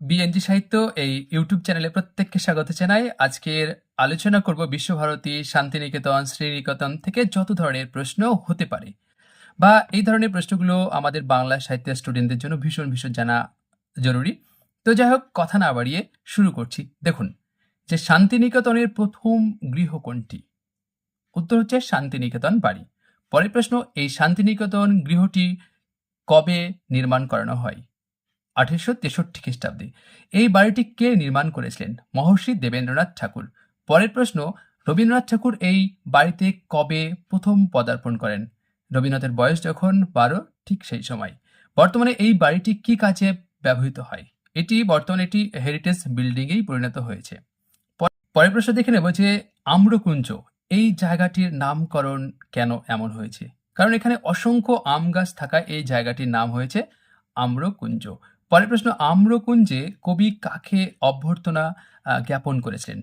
BNG সাহিত্য এই YouTube চ্যানেলে প্রত্যেককে স্বাগত জানাই। আজকের আলোচনা করব বিশ্বভারতী শান্তিনিকেতন, শ্রীনিকেতন থেকে যত ধরনের প্রশ্ন হতে পারে বা এই ধরনের প্রশ্নগুলো আমাদের বাংলা সাহিত্যের স্টুডেন্টদের জন্য ভীষণ ভীষণ জানা জরুরি। তো যাই হোক, কথা না বাড়িয়ে শুরু করছি। দেখুন, যে শান্তিনিকেতনের প্রথম গৃহ কোনটি? উত্তর হচ্ছে শান্তিনিকেতন বাড়ি। পরের প্রশ্ন, এই শান্তিনিকেতন গৃহটি কবে নির্মাণ করানো হয়? আঠেরোশো তেষট্টি খ্রিস্টাব্দে। এই বাড়িটি কে নির্মাণ করেছিলেন? মহর্ষি দেবেন্দ্রনাথ ঠাকুর। পরের প্রশ্ন, রবীন্দ্রনাথ ঠাকুর এই বাড়িতে কবে প্রথম পদার্পণ করেন? রবীন্দ্রনাথের বয়স যখন বারো, ঠিক সেই সময়। বর্তমানে এই বাড়িটি কি কাজে ব্যবহৃত হয়? এটি বর্তমানে একটি হেরিটেজ বিল্ডিংয়েই পরিণত হয়েছে। পরের প্রশ্ন দেখে নেব যে আম্রকুঞ্জ, এই জায়গাটির নামকরণ কেন এমন হয়েছে? কারণ এখানে অসংখ্য আম গাছ থাকায় এই জায়গাটির নাম হয়েছে আম্রকুঞ্জ। পরের প্রশ্ন আম্রকুঞ্জে কবি কাকে অভ্যর্থনা জ্ঞাপন করেছিলেন?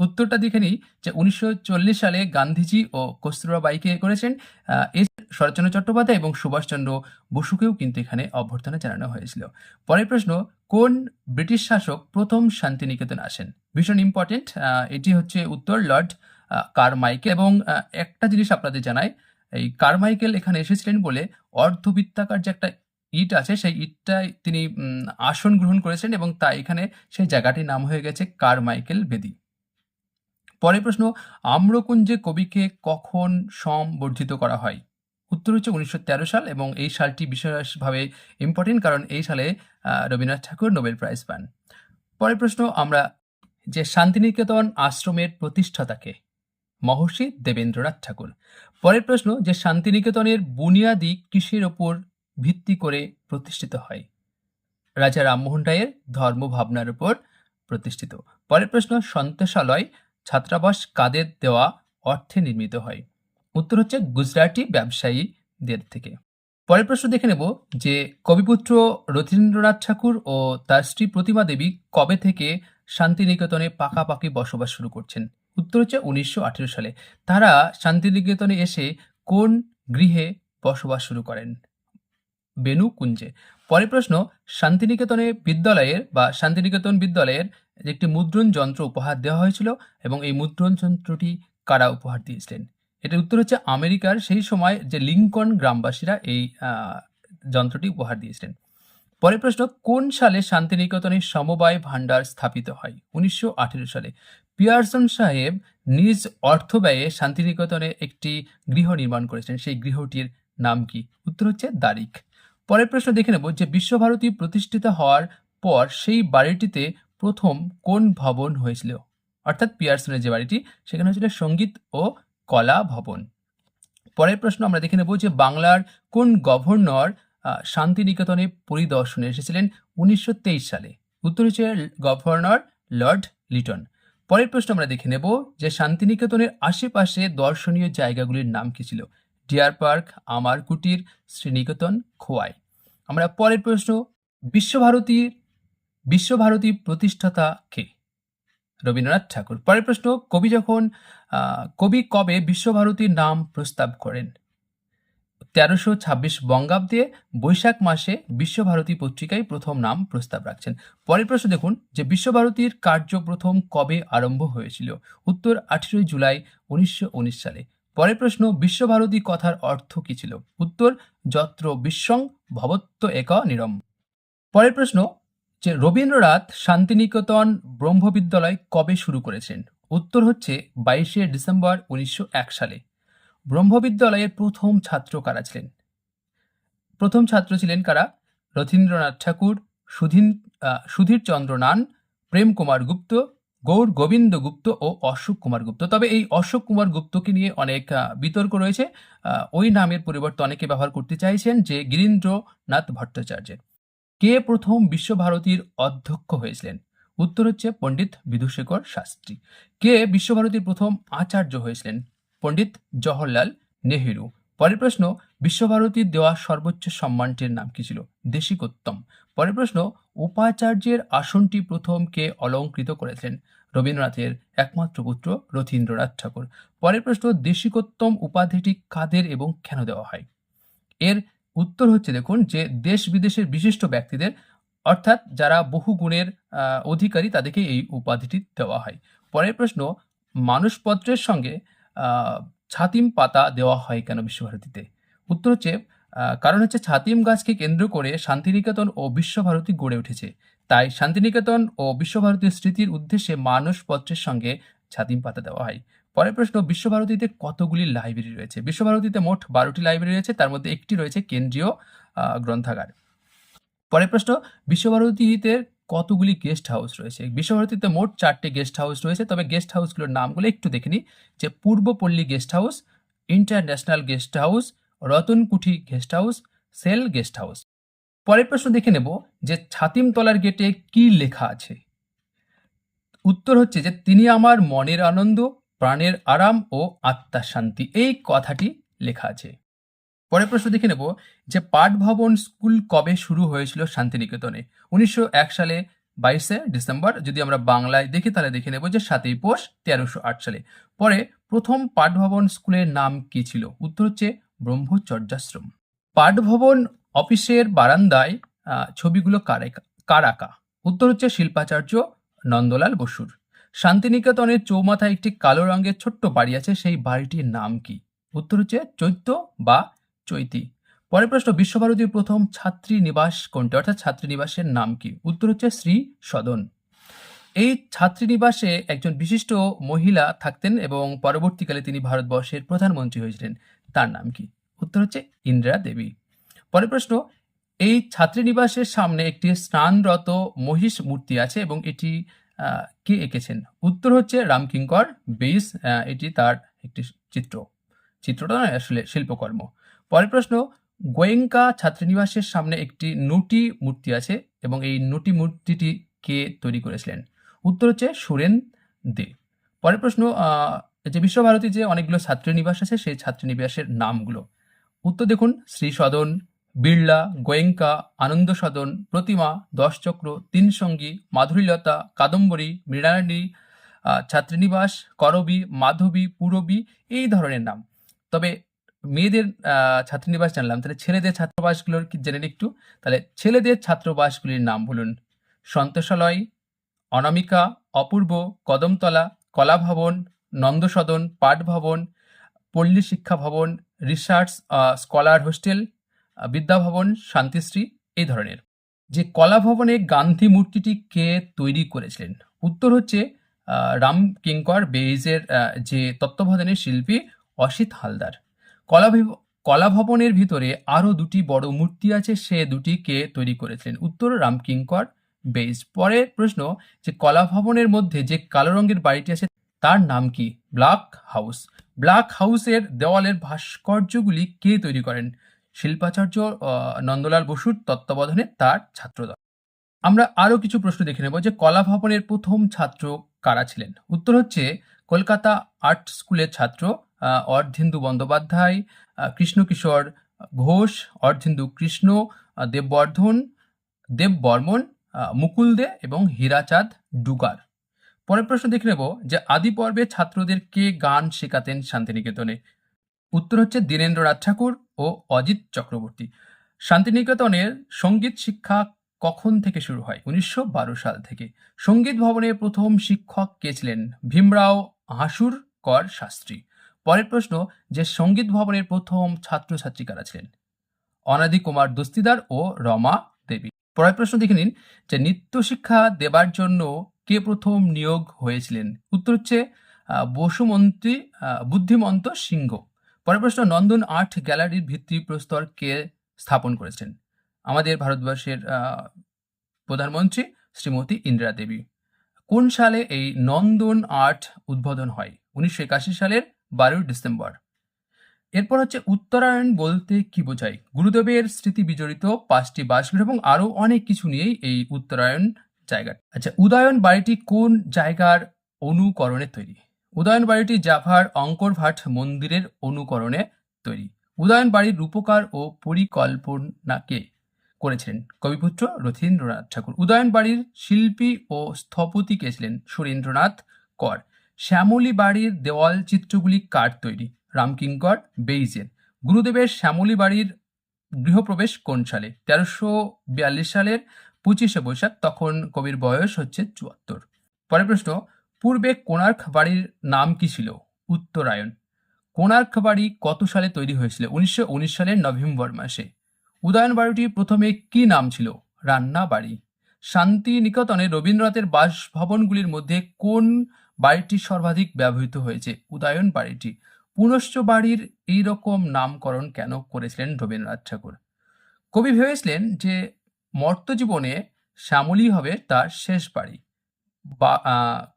উত্তরটা দেখে নিই যে উনিশশো চল্লিশ সালে গান্ধীজি ও কস্তুরবা বাইকে করেছেন? আহ, এ শরৎচন্দ্র চট্টোপাধ্যায় এবং সুভাষচন্দ্র বসুকেও কিন্তু এখানে অভ্যর্থনা জানানো হয়েছিল। পরের প্রশ্ন কোন ব্রিটিশ শাসক প্রথম শান্তিনিকেতন আসেন? ভীষণ ইম্পর্টেন্ট এটি হচ্ছে উত্তর লর্ড কারমাইকেল এবং একটা জিনিস আপনাদের জানাই এই কারমাইকেল এখানে এসেছিলেন বলে অর্ধবৃত্তাকার যে একটা ইট আছে, সেই ইটটায় তিনি আসন গ্রহণ করেছেন এবং তাই এখানে সেই জায়গাটির নাম হয়ে গেছে কারমাইকেল বেদি। পরের প্রশ্ন, আম্রকুঞ্জে কবিকে কখন সম্বর্ধিত করা হয়? উত্তর হচ্ছে উনিশশো তেরো সাল এবং এই সালটি বিশেষভাবে ইম্পর্টেন্ট কারণ এই সালে রবীন্দ্রনাথ ঠাকুর নোবেল প্রাইজ পান। পরের প্রশ্ন, আমরা যে শান্তিনিকেতন আশ্রমের প্রতিষ্ঠাতাকে, মহর্ষি দেবেন্দ্রনাথ ঠাকুর। পরের প্রশ্ন, যে শান্তিনিকেতনের বুনিয়াদি কিসের ওপর ভিত্তি করে প্রতিষ্ঠিত হয়। রাজা রামমোহন রায়ের ধর্ম ভাবনার উপর প্রতিষ্ঠিত। পরের প্রশ্ন, সন্তোষালয় ছাত্রাবাস কাদের দেওয়া অর্থে নির্মিত হয়? উত্তর হচ্ছে গুজরাটি ব্যবসায়ীদের থেকে। পরের প্রশ্ন দেখে নেব যে কবিপুত্র রথীন্দ্রনাথ ঠাকুর ও তার স্ত্রী প্রতিমা দেবী কবে থেকে শান্তিনিকেতনে পাকাপাকি বসবাস শুরু করছেন? উত্তর হচ্ছে উনিশশো আঠেরো সালে। তারা শান্তিনিকেতনে এসে কোন গৃহে বসবাস শুরু করেন? বেনু কুঞ্জে পরের প্রশ্ন শান্তিনিকেতনে বিদ্যালয়ের বা শান্তিনিকেতন বিদ্যালয়ের একটি মুদ্রণ যন্ত্র উপহার দেওয়া হয়েছিল এবং এই মুদ্রণ যন্ত্রটি কারা উপহার দিয়েছিলেন? এটার উত্তর হচ্ছে আমেরিকার সেই সময় যে লিঙ্কন গ্রামবাসীরা এই যন্ত্রটি উপহার দিয়েছিলেন। পরের প্রশ্ন, কোন সালে শান্তিনিকেতনের সমবায় ভাণ্ডার স্থাপিত হয়? উনিশশো আঠেরো সালে। পিয়ারসন সাহেব নিজ অর্থ ব্যয়ে শান্তিনিকেতনে একটি গৃহ নির্মাণ করেছেন সেই গৃহটির নাম কি? উত্তর হচ্ছে দারিক। পরের প্রশ্ন দেখে নেব যে বিশ্বভারতী প্রতিষ্ঠিত হওয়ার পর সেই বাড়িটিতে প্রথম কোন ভবন হয়েছিল? অর্থাৎ পিয়ারসনের যে বাড়িটি, সেখানে হয়েছিল সংগীত ও কলা ভবন। পরের প্রশ্ন আমরা দেখে নেব যে বাংলার কোন গভর্নর শান্তিনিকেতনে পরিদর্শনে এসেছিলেন উনিশশো তেইশ সালে? উত্তর হচ্ছে গভর্নর লর্ড লিটন। পরের প্রশ্ন আমরা দেখে নেব যে শান্তিনিকেতনের আশেপাশে দর্শনীয় জায়গাগুলির নাম কি ছিল? ডিয়ার পার্ক, আমার কুটির, শ্রীনিকেতন, খোয়াই। আমরা পরের প্রশ্ন বিশ্বভারতীর বিশ্বভারতী প্রতিষ্ঠাতা কে? রবীন্দ্রনাথ ঠাকুর। পরের প্রশ্ন, কবি যখন কবি কবে বিশ্বভারতীর নাম প্রস্তাব করেন? তেরোশো ছাব্বিশ বঙ্গাব্দে বৈশাখ মাসে বিশ্বভারতী পত্রিকায় প্রথম নাম প্রস্তাব রাখছেন। পরের প্রশ্ন দেখুন, যে বিশ্বভারতীর কার্য প্রথম কবে আরম্ভ হয়েছিল? উত্তর আঠেরোই জুলাই উনিশশো উনিশ সালে। পরের প্রশ্ন বিশ্বভারতী কথার অর্থ কি ছিল? উত্তর যত্র বিশ্বং ভবত্ব এক নিরম। পরের প্রশ্ন যে রবীন্দ্রনাথ শান্তিনিকেতন ব্রহ্মবিদ্যালয় কবে শুরু করেছেন? উত্তর হচ্ছে বাইশে ডিসেম্বর উনিশশো এক সালে। ব্রহ্মবিদ্যালয়ের প্রথম ছাত্র কারা ছিলেন? প্রথম ছাত্র ছিলেন কারা? রথীন্দ্রনাথ ঠাকুর সুধীন আহ, সুধীর চন্দ্র নান প্রেম কুমার গুপ্ত গৌর গোবিন্দ গুপ্ত ও অশোক কুমার গুপ্ত। তবে এই অশোক কুমার গুপ্তকে নিয়ে অনেক বিতর্ক রয়েছে। ওই নামের পরিবর্তে অনেকে ব্যবহার করতে চাইছেন যে গিরীন্দ্রনাথ ভট্টাচার্যের। কে প্রথম বিশ্বভারতীর অধ্যক্ষ হয়েছিলেন? উত্তর হচ্ছে পণ্ডিত বিধুশেখর শাস্ত্রী। কে বিশ্বভারতীর প্রথম আচার্য হয়েছিলেন? পণ্ডিত জওহরলাল নেহেরু। পরের প্রশ্ন বিশ্বভারতীর দেওয়া সর্বোচ্চ সম্মানটির নাম কি ছিল? দেশিকোত্তম। পরের প্রশ্ন, উপাচার্যের আসনটি প্রথম কে অলঙ্কৃত করেছিলেন রবীন্দ্রনাথের একমাত্র পুত্র রথীন্দ্রনাথ ঠাকুর। পরের প্রশ্ন, দেশিকোত্তম উপাধিটি কাদের এবং কেন দেওয়া হয়? এর উত্তর হচ্ছে, দেখুন, যে দেশ বিদেশের বিশিষ্ট ব্যক্তিদের, অর্থাৎ যারা বহু গুণের অধিকারী, তাদেরকে এই উপাধিটি দেওয়া হয়। পরের প্রশ্ন মানসপত্রের সঙ্গে ছাতিম পাতা দেওয়া হয় কেন বিশ্বভারতীতে? উত্তর হচ্ছে কারণ হচ্ছে ছাতিম গাছকে কেন্দ্র করে শান্তিনিকেতন ও বিশ্বভারতী গড়ে উঠেছে। তাই শান্তিনিকেতন ও বিশ্বভারতীর স্মৃতির উদ্দেশ্যে মানসপত্রের সঙ্গে ছাতিম পাতা দেওয়া হয়। পরের প্রশ্ন, বিশ্বভারতীতে কতগুলি লাইব্রেরি রয়েছে? বিশ্বভারতীতে মোট বারোটি লাইব্রেরি রয়েছে, তার মধ্যে একটি রয়েছে কেন্দ্রীয় গ্রন্থাগার। পরের প্রশ্ন, বিশ্বভারতীতে কতগুলি গেস্ট হাউস রয়েছে? বিশ্বভারতীতে মোট চারটি গেস্ট হাউস রয়েছে, তবে গেস্ট হাউসগুলোর নামগুলো একটু দেখে নিই। যে Purbapalli guest house, international guest house Ratankuthi guest house, sell guest house. পরের প্রশ্ন দেখে নেব যে ছাতিমতলার গেটে কি লেখা আছে। উত্তর হচ্ছে যে তিনি আমার মনের আনন্দ, প্রাণের আরাম ও আত্মার শান্তি, এই কথাটি লেখা আছে। পরের প্রশ্ন দেখে নেব যে পাঠ ভবন স্কুল কবে শুরু হয়েছিল শান্তিনিকেতনে? উনিশশো এক সালে বাইশে ডিসেম্বর, যদি আমরা বাংলায় দেখি তাহলে দেখে নেব যে সাতই পোষ তেরোশো আট সালে। পরে প্রথম পাঠ ভবন স্কুলের নাম কি ছিল? উত্তর হচ্ছে ব্রহ্মচর্যাশ্রম। পাঠ ভবন অফিসের বারান্দায় ছবিগুলো কার আঁকা উত্তর হচ্ছে শিল্পাচার্য নন্দলাল বসুর। শান্তিনিকেতনের চৌমাথায় একটি কালো রঙের ছোট্ট বাড়ি আছে, সেই বাড়িটির নাম কি? উত্তর হচ্ছে চৈত্য বা চৈতি। পরের প্রশ্ন, বিশ্বভারতীর প্রথম ছাত্রী নিবাস কোনটি? অর্থাৎ ছাত্রী নিবাসের নাম কি? উত্তর হচ্ছে শ্রী সদন। এই ছাত্রী নিবাসে একজন বিশিষ্ট মহিলা থাকতেন এবং পরবর্তীকালে তিনি ভারতবর্ষের প্রধানমন্ত্রী হয়েছিলেন। তার নাম কি? উত্তর হচ্ছে ইন্দিরা দেবী। পরের প্রশ্ন, এই ছাত্রী নিবাসের সামনে একটি স্নানরত মহিষ মূর্তি আছে এবং এটি কে এঁকেছেন? উত্তর হচ্ছে রামকিঙ্কর বেইস এটি তার একটি চিত্র। চিত্রটা নয়, আসলে শিল্পকর্ম। পরের প্রশ্ন, গোয়েঙ্কা ছাত্রীনিবাসের সামনে একটি নটি মূর্তি আছে এবং এই নটি মূর্তিটি কে তৈরি করেছিলেন? উত্তর হচ্ছে সুরেন দে। পরের প্রশ্ন যে বিশ্বভারতী যে অনেকগুলো ছাত্রীনিবাস আছে সেই ছাত্রীনিবাসের নামগুলো। উত্তর দেখুন শ্রী সদন বিড়লা গোয়েঙ্কা আনন্দ সদন প্রতিমা দশচক্র তিন সঙ্গী মাধুরীলতা কাদম্বরী মৃণালিনী আহ, ছাত্রীনিবাস করবী মাধবী পুরবী এই ধরনের নাম। তবে মেয়েদের ছাত্রীনিবাস জানলাম তাহলে ছেলেদের ছাত্রাবাসগুলোর কি জেনে একটু। তাহলে ছেলেদের ছাত্রাবাসগুলির নাম বলুন। সন্তোষালয় অনামিকা, অপূর্ব, কদমতলা, কলাভবন, নন্দসদন পাঠ Bhavana Palli Siksha Bhavana, research scholar hostel Vidya Bhavana, Shantishree, এই ধরনের। যে কলাভবনে গান্ধী মূর্তিটি কে তৈরি করেছিলেন? উত্তর হচ্ছে রাম কিঙ্কর বেইজের যে তত্ত্বাবধানের শিল্পী অসিত হালদার। কলা বিভ- কলা ভবনের ভিতরে আরও দুটি বড় মূর্তি আছে, সে দুটি কে তৈরি করেছিলেন? উত্তর রামকিঙ্কর বেইজ পরের প্রশ্ন যে কলা ভবনের মধ্যে যে কালো রঙের বাড়িটি আছে তার নাম কি? Black house. ব্ল্যাক হাউসের দেওয়ালের ভাস্কর্যগুলি কে তৈরি করেন? শিল্পাচার্য নন্দলাল বসুর তত্ত্বাবধানে তার ছাত্রদল। আমরা আরও কিছু প্রশ্ন দেখে নেব যে কলা ভবনের প্রথম ছাত্র কারা ছিলেন? উত্তর হচ্ছে কলকাতা আর্ট স্কুলের ছাত্র অর্ধেন্দু বন্দ্যোপাধ্যায় কৃষ্ণকিশোর ঘোষ অর্ধেন্দু কৃষ্ণ দেববর্ধন দেব বর্মন আহ, মুকুল দে এবং হীরাচাঁদ ডুগার। পরের প্রশ্ন দেখে নেব যে আদি পর্বে ছাত্রদের কে গান শেখাতেন শান্তিনিকেতনে? উত্তর হচ্ছে দীনেন্দ্রনাথ ঠাকুর ও অজিত চক্রবর্তী। শান্তিনিকেতনের সংগীত শিক্ষা কখন থেকে শুরু হয়? উনিশশো বারো সাল থেকে। সংগীত ভবনের প্রথম শিক্ষক কে ছিলেন? ভীমরাও হাসুর কর শাস্ত্রী। পরের প্রশ্ন যে সংগীত ভবনের প্রথম ছাত্রছাত্রী কারা ছিলেন? অনাদি কুমার দস্তিদার ও রমা পরের প্রশ্ন দেখে নিন যে নৃত্য শিক্ষা দেবার জন্য কে প্রথম নিয়োগ হয়েছিলেন? উত্তর হচ্ছে বসুমন্ত্রী বুদ্ধিমন্ত সিংহ। পরের প্রশ্ন, নন্দন আর্ট গ্যালারির ভিত্তিপ্রস্তর কে স্থাপন করেছেন আমাদের ভারতবর্ষের প্রধানমন্ত্রী শ্রীমতী ইন্দিরা দেবী। কোন সালে এই নন্দন আর্ট উদ্বোধন হয়? উনিশশো একাশি সালের বারোই ডিসেম্বর। এরপর হচ্ছে উত্তরায়ণ বলতে কি বোঝায়? গুরুদেবের স্মৃতি বিজড়িত পাঁচটি বাসগৃহ এবং আরও অনেক কিছু নিয়েই এই উত্তরায়ণ জায়গা আচ্ছা উদয়ন বাড়িটি কোন জায়গার অনুকরণে তৈরি? উদয়ন বাড়িটি জাভার অঙ্করভাট মন্দিরের অনুকরণে তৈরি। উদয়ন বাড়ির রূপকার ও পরিকল্পনাকে করেছিলেন কবিপুত্র রথীন্দ্রনাথ ঠাকুর। উদয়ন বাড়ির শিল্পী ও স্থপতি কে ছিলেন? সুরেন্দ্রনাথ কর। শ্যামলী বাড়ির দেওয়াল চিত্রগুলি কার তৈরি? রামকিঙ্কর বেইজের গুরুদেবের শ্যামলী বাড়ির গৃহপ্রবেশ কোন সালে? তেরোশো বিয়াল্লিশ সালের পঁচিশে বৈশাখ, তখন কবির বয়স হচ্ছে চুয়াত্তর। পরের প্রশ্ন, পূর্বে কোণার্ক বাড়ির নাম কি ছিল? উত্তরায়ণ। কোণার্ক বাড়ি কত সালে তৈরি হয়েছিল? উনিশশো উনিশ সালের নভেম্বর মাসে। উদয়ন বাড়িটি প্রথমে কি নাম ছিল? রান্না বাড়ি। শান্তি নিকেতনে রবীন্দ্রনাথের বাসভবনগুলির মধ্যে কোন বাড়িটি সর্বাধিক ব্যবহৃত হয়েছে? উদয়ন বাড়িটি। পুনশ্চ বাড়ির এই রকম নামকরণ কেন করেছিলেন রবীন্দ্রনাথ ঠাকুর? কবি ভেবেছিলেন যে মর্তজীবনে শ্যামলী হবে তার শেষ বাড়ি। বা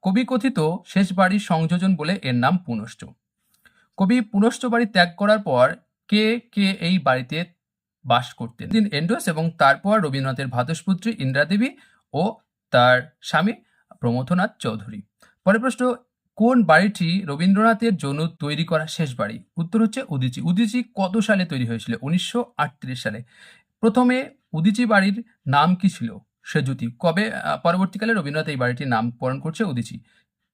কবি কথিত শেষ বাড়ির সংযোজন বলে এর নাম পুনশ্চ। কবি পুনশ্চ বাড়ি ত্যাগ করার পর কে কে এই বাড়িতে বাস করতেন? দিন এন্ডোস এবং তারপর রবীন্দ্রনাথের ভাতস্পুত্রী ইন্দ্রাদেবী ও তার স্বামী প্রমথনাথ চৌধুরী। পরের প্রশ্ন কোন বাড়িটি রবীন্দ্রনাথের জন্য তৈরি করা শেষ বাড়ি? উত্তর হচ্ছে উদিচি। উদিচি কত সালে তৈরি হয়েছিল? উনিশশো আটত্রিশ সালে। প্রথমে উদিচি বাড়ির নাম কি ছিল? সেজুতি। কবে পরবর্তীকালে রবীন্দ্রনাথ এই বাড়িটির নামকরণ করছে উদিচি।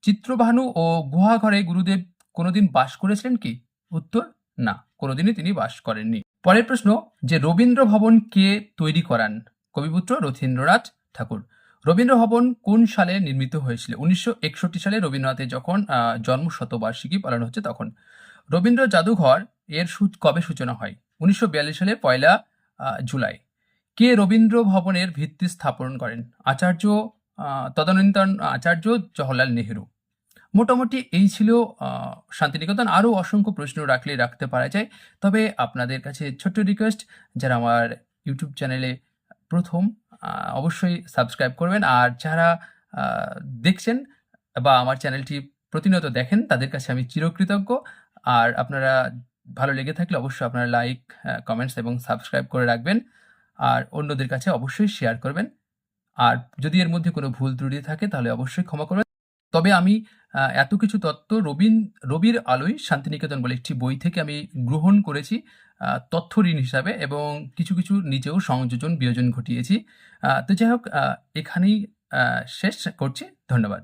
চিত্রভানু ও গুহাঘরে গুরুদেব কোনোদিন বাস করেছিলেন কি? উত্তর, না। কোনোদিনই তিনি বাস করেননি। পরের প্রশ্ন, যে রবীন্দ্র ভবন কে তৈরি করান? কবিপুত্র রথীন্দ্রনাথ ঠাকুর। রবীন্দ্র ভবন কোন সালে নির্মিত হয়েছিল? উনিশশো একষট্টি সালে রবীন্দ্রনাথের যখন জন্ম শতবার্ষিকী পালন হচ্ছে তখন। রবীন্দ্র জাদুঘর এর কবে সূচনা হয়? উনিশশো বিয়াল্লিশ সালে পয়লা জুলাই। কে রবীন্দ্র ভবনের ভিত্তি স্থাপন করেন? আচার্য তদানীন্তন আচার্য জওহরলাল নেহেরু। মোটামুটি এই ছিল শান্তিনিকেতন। আরও অসংখ্য প্রশ্ন রাখলে রাখতে পারা যায়। তবে আপনাদের কাছে ছোট্ট রিকোয়েস্ট যারা আমার ইউটিউব চ্যানেলে প্রথম অবশ্যই সাবস্ক্রাইব করবেন। আর যারা দেখছেন বা আমার চ্যানেলটি প্রতিনিয়ত দেখেন, তাদের কাছে আমি চিরকৃতজ্ঞ। আর আপনারা ভালো লেগে থাকলে অবশ্যই আপনারা লাইক কমেন্টস এবং সাবস্ক্রাইব করে রাখবেন। আর অন্যদের কাছে অবশ্যই শেয়ার করবেন। আর যদি এর মধ্যে কোনো ভুল ত্রুটি থাকে, তাহলে অবশ্যই ক্ষমা করবেন। তবে আমি এত কিছু তত্ত্ব রবীন, রবির আলোয় শান্তিনিকেতন বলে একটি বই থেকে আমি গ্রহণ করেছি তথ্য ঋণ হিসাবে এবং কিছু কিছু নিজেও সংযোজন, বিয়োজন ঘটিয়েছি। তো যাই হোক এখানেই শেষ করছি। ধন্যবাদ।